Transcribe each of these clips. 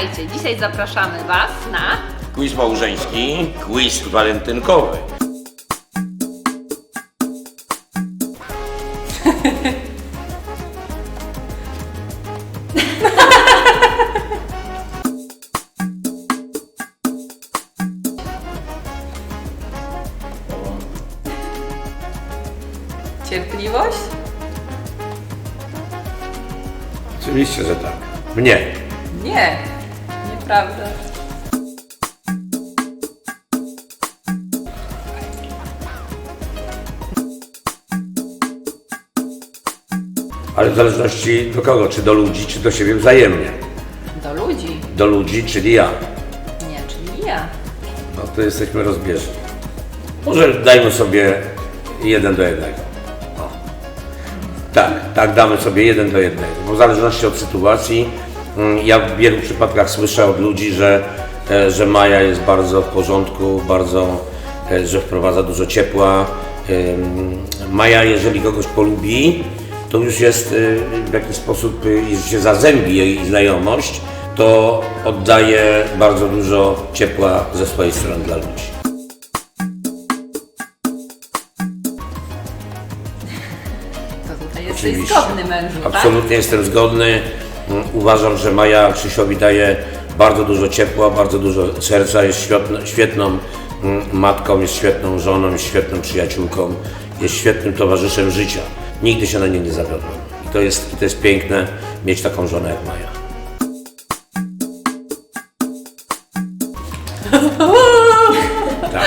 Witajcie, dzisiaj zapraszamy Was na... Quiz małżeński, quiz walentynkowy. Cierpliwość? Oczywiście, że tak. Mnie. Nie, nieprawda. Ale w zależności do kogo, czy do ludzi, czy do siebie wzajemnie. Do ludzi. Do ludzi, czyli ja. Nie, czyli ja. No to jesteśmy rozbieżni. Może dajmy sobie jeden do jednego. O. Tak, tak, damy sobie jeden do jednego. Bo w zależności od sytuacji, ja w wielu przypadkach słyszę od ludzi, że, e, że Maja jest bardzo w porządku, bardzo, e, że wprowadza dużo ciepła. Maja, jeżeli kogoś polubi, to już jest y, w jakiś sposób, już się zazębi jej znajomość, to oddaje bardzo dużo ciepła ze swojej strony dla ludzi. To tutaj jesteś Oczywiście. zgodny mężu, tak? Absolutnie jestem zgodny. Uważam, że Maja Krzysiowi daje bardzo dużo ciepła, bardzo dużo serca, jest świetno, świetną mm, matką, jest świetną żoną, jest świetną przyjaciółką, jest świetnym towarzyszem życia. Nigdy się na nie nie zawiodłem. I to jest, to jest piękne mieć taką żonę jak Maja. Tak.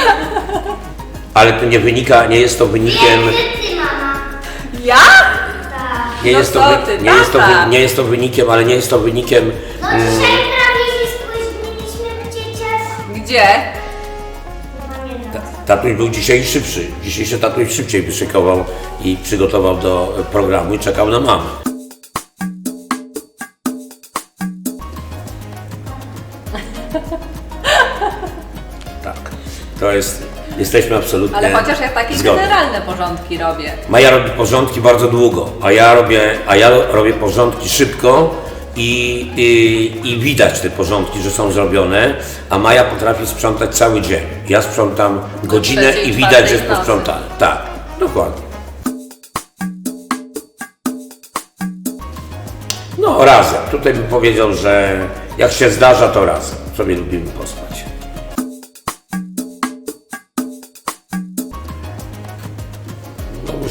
Ale to nie wynika, nie jest to wynikiem. Ja? Nie, No jest to, wy- nie, jest to, wy- nie jest to wynikiem, ale nie jest to wynikiem. No dzisiaj prawie się spóźniliśmy w dzieciach. Gdzie? Pamiętam. Tatuś był dzisiaj szybszy. Dzisiaj się tatuś szybciej wyszykował i przygotował do e, programu i czekał na mamę. Tak. To jest. Jesteśmy absolutnie. Ale chociaż ja takie zgodni. generalne porządki robię. Maja robi porządki bardzo długo, a ja robię, a ja robię porządki szybko i, i, i widać te porządki, że są zrobione, a Maja potrafi sprzątać cały dzień. Ja sprzątam godzinę trzeciej, i widać, czwartej że jest w nocy. posprzątane. Tak, dokładnie. No razem. Tutaj bym powiedział, że jak się zdarza, to razem. Sobie lubimy pospać.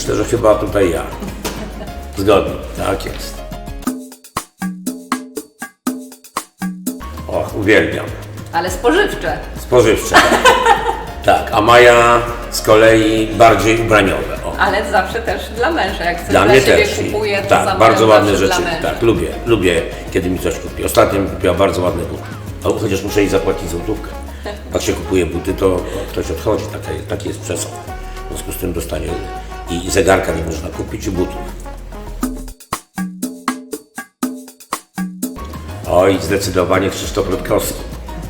Myślę, że chyba tutaj ja. Zgodnie, tak jest. Och, uwielbiam. Ale spożywcze. Spożywcze. tak, a Maja z kolei bardziej ubraniowe. O. Ale zawsze też dla męża. Jak coś Dla dla, mnie siebie też. Kupuje, to tak, bardzo ładne rzeczy. Tak, lubię, lubię, kiedy mi coś kupi. Ostatnio mi kupiła bardzo ładne buty. A chociaż muszę jej zapłacić złotówkę. Jak się kupuje buty, to ktoś odchodzi, taki, taki jest przesąd. W związku z tym dostanie i zegarka nie można kupić i butów. Oj, zdecydowanie Krzysztof Rutkowski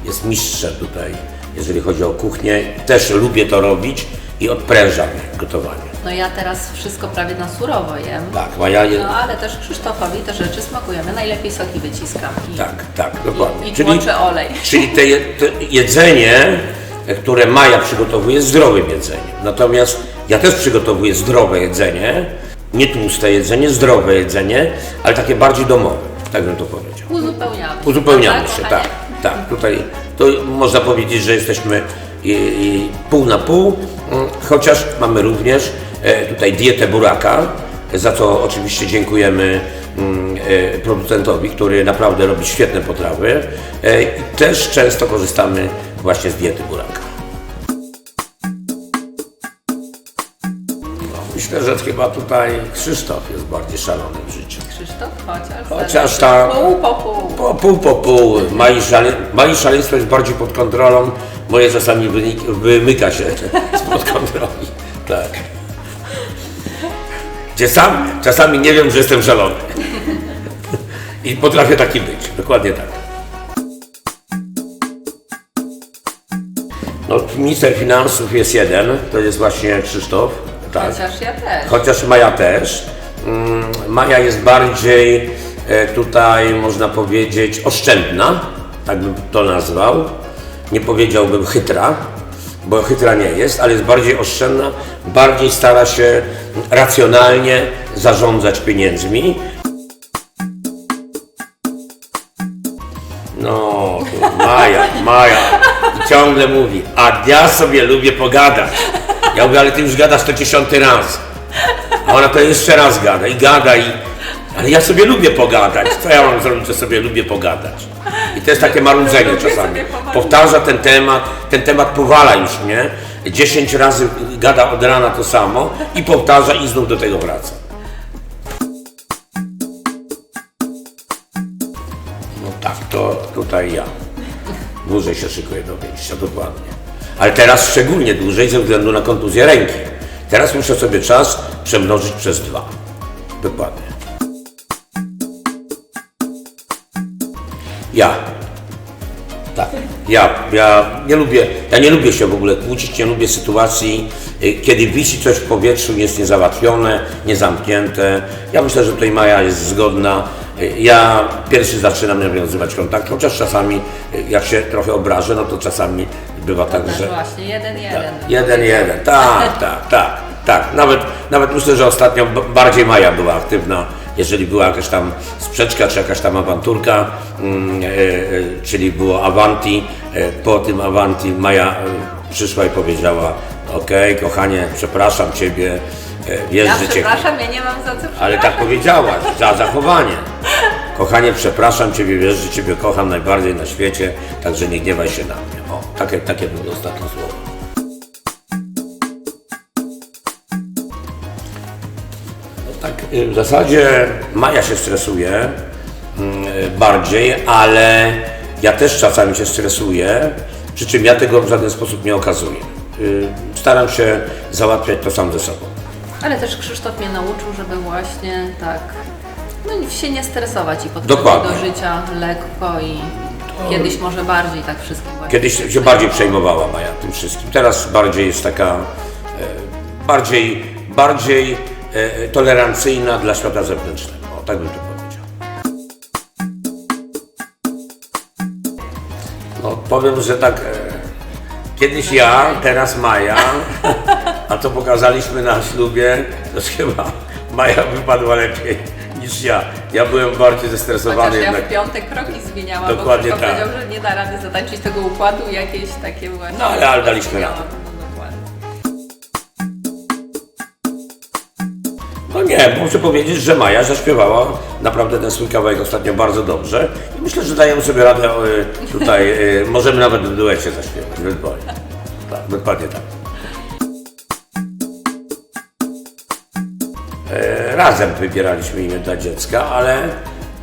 jest mistrzem tutaj, jeżeli chodzi o kuchnię. Też lubię to robić i odprężam gotowanie. No ja teraz wszystko prawie na surowo jem. Tak, a ja je, No ale też Krzysztofowi te rzeczy smakujemy. Najlepiej soki wyciskam. I, Tak, tak, dokładnie. I tłoczę olej. czyli te, je- te jedzenie, które Maja przygotowuje, jest zdrowym jedzeniem. Natomiast ja też przygotowuję zdrowe jedzenie, nie tłuste jedzenie, zdrowe jedzenie, ale takie bardziej domowe, tak bym to powiedział. Uzupełniamy. Uzupełniamy Prawda, się, kochanie? tak, tak. Tutaj to można powiedzieć, że jesteśmy i, i pół na pół, mm, chociaż mamy również e, tutaj dietę buraka, za co oczywiście dziękujemy mm, e, producentowi, który naprawdę robi świetne potrawy e, i też często korzystamy właśnie z diety buraka. Myślę, że chyba tutaj Krzysztof jest bardziej szalony w życiu. Krzysztof, chociaż. Chociaż tak. Pół po pół. Po, pół po pół. Mali, szale, mali szaleństwo jest bardziej pod kontrolą. Moje czasami wynik, wymyka się spod kontroli. Tak. Gdzie sam czasami nie wiem, że jestem szalony. I potrafię taki być. Dokładnie tak. No, minister finansów jest jeden, to jest właśnie Krzysztof. Tak. Chociaż ja też. Chociaż Maja też. Mm, Maja jest bardziej e, tutaj, można powiedzieć, oszczędna. tak bym to nazwał. Nie powiedziałbym chytra, bo chytra nie jest, ale jest bardziej oszczędna, bardziej stara się racjonalnie zarządzać pieniędzmi. No, Maja, Maja. I ciągle mówi, a ja sobie lubię pogadać. Ja mówię, ale ty już gadasz to dziesiąty raz. A ona to jeszcze raz gada i gada i... Ale ja sobie lubię pogadać. Co ja mam zrobić, że sobie lubię pogadać? I to jest takie marudzenie czasami. Powtarza ten temat, ten temat powala już mnie. Dziesięć razy gada od rana to samo i powtarza i znów do tego wraca. No tak, to tutaj ja. Dłużej się szykuję do wyjścia, dokładnie. Ale teraz szczególnie dłużej ze względu na kontuzję ręki. Teraz muszę sobie czas przemnożyć przez dwa. Dokładnie. Ja. Tak. Ja, ja nie lubię, ja nie lubię się w ogóle kłócić, nie lubię sytuacji, y, kiedy wisi coś w powietrzu, jest niezałatwione, niezamknięte. Ja myślę, że tutaj Maja jest zgodna. Y, Ja pierwszy zaczynam nawiązywać kontakt, chociaż czasami y, jak się trochę obrażę, no to czasami bywa tak, Też że... właśnie, jeden, jeden. Jeden, jeden, tak, tak, tak, tak. Nawet, nawet myślę, że ostatnio bardziej Maja była aktywna, jeżeli była jakaś tam sprzeczka, czy jakaś tam awanturka, mm, e, e, czyli było Avanti. E, po tym Avanti Maja przyszła i powiedziała, okej, kochanie, przepraszam Ciebie, wiesz, Ja że Cię... przepraszam, ja nie mam za co. Ale tak powiedziałaś, za zachowanie. Kochanie, przepraszam Ciebie, wiesz, że Ciebie kocham najbardziej na świecie, także nie gniewaj się na mnie. O, takie, takie były ostatnie słowa. No tak, y, w zasadzie Maja się stresuje mm, y, bardziej, ale ja też czasami się stresuję, przy czym ja tego w żaden sposób nie okazuję. Y, Staram się załatwiać to sam ze sobą. Ale też Krzysztof mnie nauczył, żeby właśnie tak no, się nie stresować i podchodzić Dokładnie. do życia lekko i kiedyś może bardziej tak wszystkim. Kiedyś się bardziej przejmowała Maja tym wszystkim. Teraz bardziej jest taka e, bardziej, bardziej e, tolerancyjna dla świata zewnętrznego. O, tak bym to powiedział. No, powiem, że tak. E, kiedyś ja, teraz Maja, a to pokazaliśmy na ślubie, to chyba Maja wypadła lepiej niż ja. Ja byłem bardziej zestresowany Chociaż ja jednak. w piątek kroki zmieniałam, Dokładnie bo tak. powiedział, że nie da rady zatańczyć tego układu jakieś takie właśnie... No, ale- ale daliśmy radę. No, dokładnie. No nie, muszę powiedzieć, że Maja zaśpiewała naprawdę ten swój kawałek ostatnio bardzo dobrze i myślę, że dajemy sobie radę e, tutaj, e, możemy nawet w duecie zaśpiewać, w. Tak, dokładnie tak. Razem wybieraliśmy imię dla dziecka, ale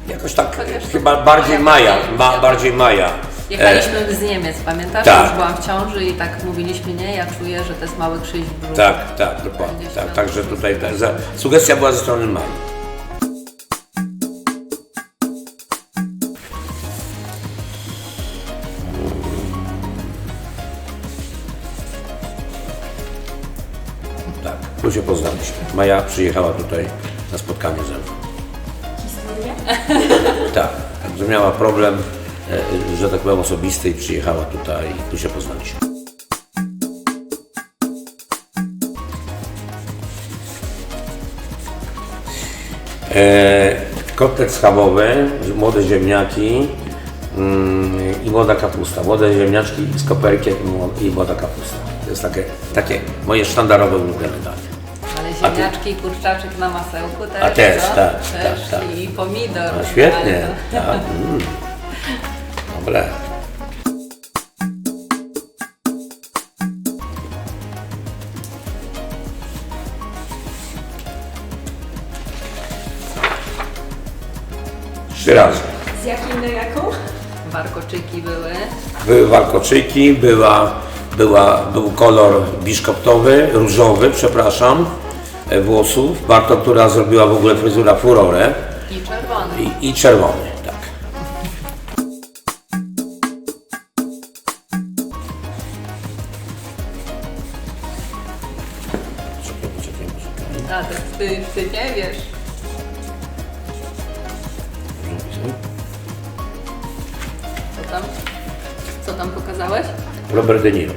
jakoś tak Chociaż to- chyba bardziej Maja, ma, bardziej Maja. E, Jechaliśmy z Niemiec, pamiętasz? tak. Już byłam w ciąży i tak mówiliśmy, nie, ja czuję, że to jest mały krzyż w brzuchu. Tak, tak, dokładnie. Tak, także tutaj ta, za, sugestia była ze strony Mai. Tak, tu się poznaliśmy. Maja przyjechała tutaj na spotkanie ze mną. Tak, także miała problem, e, że tak powiem osobisty i przyjechała tutaj i tu się poznaliśmy. E, kotlet schabowy, młode ziemniaki mm, i młoda kapusta. Młode ziemniaczki z koperkiem i młoda kapusta. To jest takie, takie moje sztandarowe ulubione danie. Ale ziemniaczki i kurczaczek na masełku też, A też, co? tak, też tak, tak. I pomidor. No, świetnie. Tak, mm. Dobre. Trzy razy. Z jakiej na jaką? Warkoczyki były. Były warkoczyki, była, była, był kolor biszkoptowy, różowy, przepraszam, e, włosów. Barto, która zrobiła w ogóle fryzura furorę I czerwony. i, i czerwony, tak. Czekaj, czekaj, czekaj. A to ty, ty nie wiesz. To tam? Co tam pokazałeś? Robert De Niro.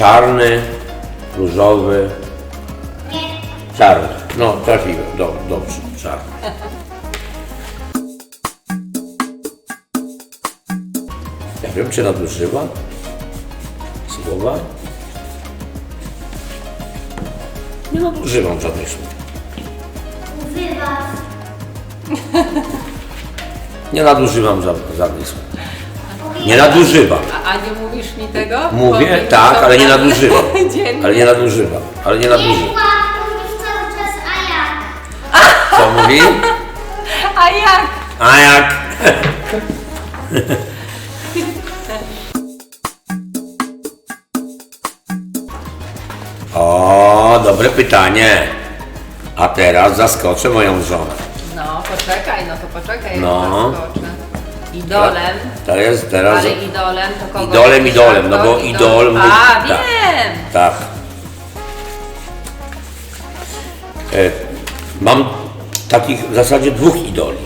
Czarny, różowy, czarny. No, trafiłem. Do, dobrze, czarny. Ja wiem, czy nadużywa słowa. Nie nadużywam żadnych słów. Wybacz. Nie nadużywam żadnych słów. Nie nadużywam. A, a nie mówisz mi tego? Mówię, Powiedz tak, to ale nie na- nadużywam. Dziennie. Ale nie nadużywam. Ale nie nadużywam. kłam, mówisz cały czas, a jak? Co mówi? A jak? A jak? O, dobre pytanie. A teraz zaskoczę moją żonę. No, poczekaj, no to poczekaj, No. no. Idolem. To jest teraz. Ale idolem to kogo? Idolem, idolem, no bo Idol- idol mój- A, tak. wiem! Tak. E, mam takich w zasadzie dwóch idoli.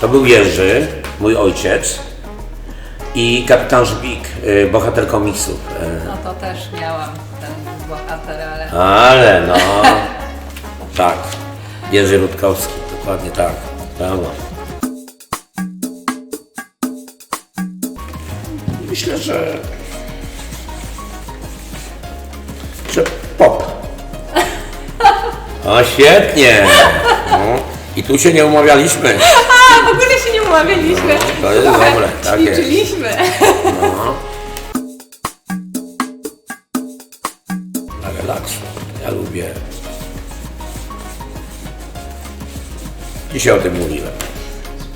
To był Jerzy, mój ojciec i kapitan Żbik, e, bohater komiksów. E, No to też miałam ten bohater, ale... ale no, tak. Jerzy Rutkowski, dokładnie tak. Brawo. Myślę, że. że pop. O, świetnie. No. I tu się nie umawialiśmy. A, w ogóle się nie umawialiśmy. to jest Trochę dobre, tak jest. ćwiczyliśmy. No. Na relaksu. Ja lubię. Dzisiaj o tym mówiłem.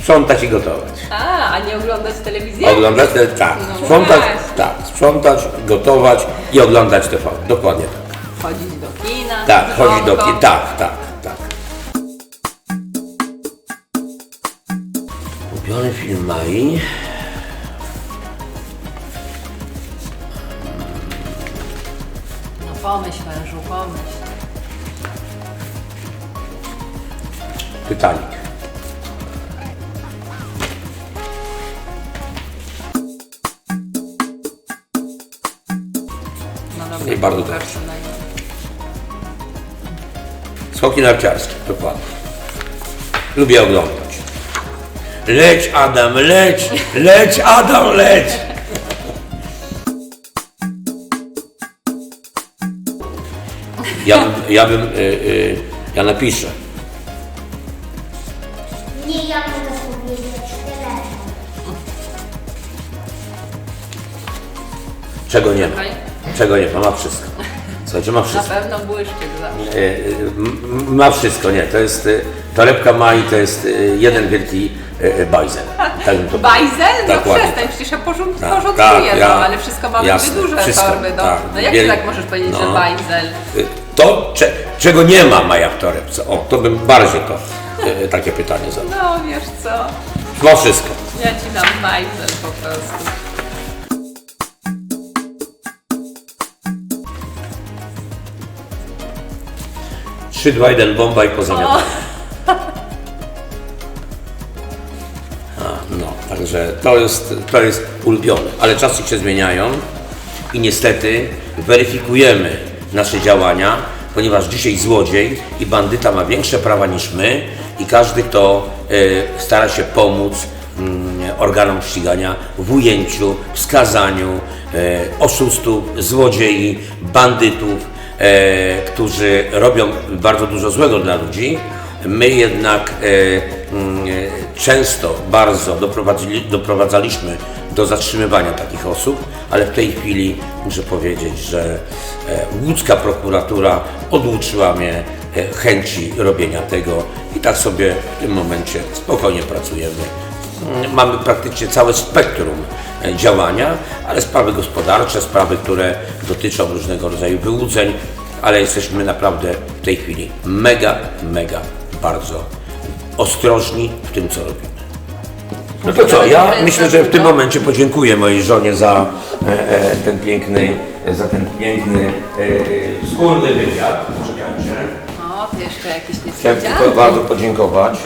Sprzątać i gotować. A, a nie oglądać telewizji? Oglądać, te- tak. No Sprzątać, właśnie. tak. Sprzątać, gotować i oglądać TV. Dokładnie tak. Chodzić do kina. Tak, z chodzić do żonką. kin. Tak, tak, tak. Ulubiony film Mai. No pomyśl mężu, pomyśl. Titanic. Bardzo dobrze. Skoki narciarskie, dokładnie. Lubię oglądać. Leć Adam, leć! Leć Adam, leć! Ja bym, ja bym, y, y, ja napiszę. Nie, ja mogę powiedzieć telefon. Czego nie ma? Czego nie ma? Ma wszystko. Słuchajcie, ma Na wszystko. pewno błyszczyk zawsze. M- Ma wszystko, nie. To jest, y, torebka Mai to jest y, jeden wielki y, y, bajzel. Tak bym to Bajzel? No Dokładnie przestań, przecież ja porząd, Tak, porządkuję, tak, no, ja- ale wszystko mamy jasne, duże wszystko, torby. No, tak. no jak Wiel- ty tak możesz powiedzieć, no. że bajzel? Y, To, cze, czego nie ma Maja w torebce? O, to bym bardziej to takie pytanie zadał. No wiesz co, Ma wszystko. ja ci dam bajzel po prostu. Trzy, dwa, jeden, bomba i pozamiatane. A, no, także to jest, to jest ulubione, ale czasy się zmieniają i niestety weryfikujemy nasze działania, ponieważ dzisiaj złodziej i bandyta ma większe prawa niż my i każdy, kto e, stara się pomóc mm, organom ścigania w ujęciu, w skazaniu e, oszustów, złodziei, bandytów, którzy robią bardzo dużo złego dla ludzi. My jednak e, mm, e, często bardzo doprowadzaliśmy do zatrzymywania takich osób, ale w tej chwili muszę powiedzieć, że e, łódzka prokuratura oduczyła mnie e, chęci robienia tego i tak sobie w tym momencie spokojnie pracujemy. Mm, Mamy praktycznie całe spektrum e, działania, ale sprawy gospodarcze, sprawy, które dotyczą różnego rodzaju wyłudzeń, ale jesteśmy naprawdę w tej chwili mega, mega bardzo ostrożni w tym, co robimy. No to co, ja myślę, że w tym momencie podziękuję mojej żonie za e, e, ten piękny, za ten piękny e, wspólny wywiad. O, to jeszcze jakieś Chciałem tylko niespodzianki. bardzo podziękować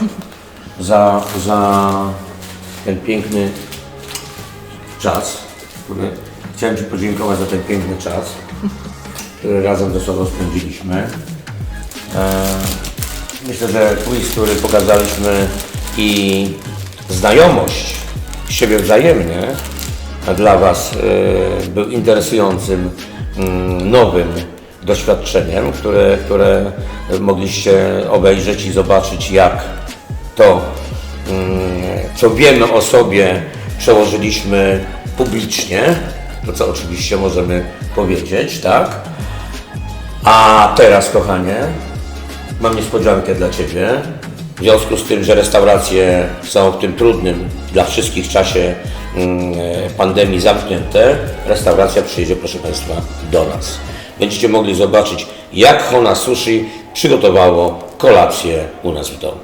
za, za ten piękny czas, który, chciałem Ci podziękować za ten piękny czas, który razem ze sobą spędziliśmy. E, myślę, że quiz, który pokazaliśmy i znajomość siebie wzajemnie dla Was e, był interesującym, mm, nowym doświadczeniem, które, które mogliście obejrzeć i zobaczyć, jak to, mm, co wiemy o sobie, przełożyliśmy publicznie, to co oczywiście możemy powiedzieć, tak? A teraz, kochanie, mam niespodziankę dla Ciebie. W związku z tym, że restauracje są w tym trudnym dla wszystkich czasie mm, e, pandemii zamknięte, restauracja przyjedzie, proszę Państwa, do nas. Będziecie mogli zobaczyć, jak Hona Sushi przygotowało kolację u nas w domu.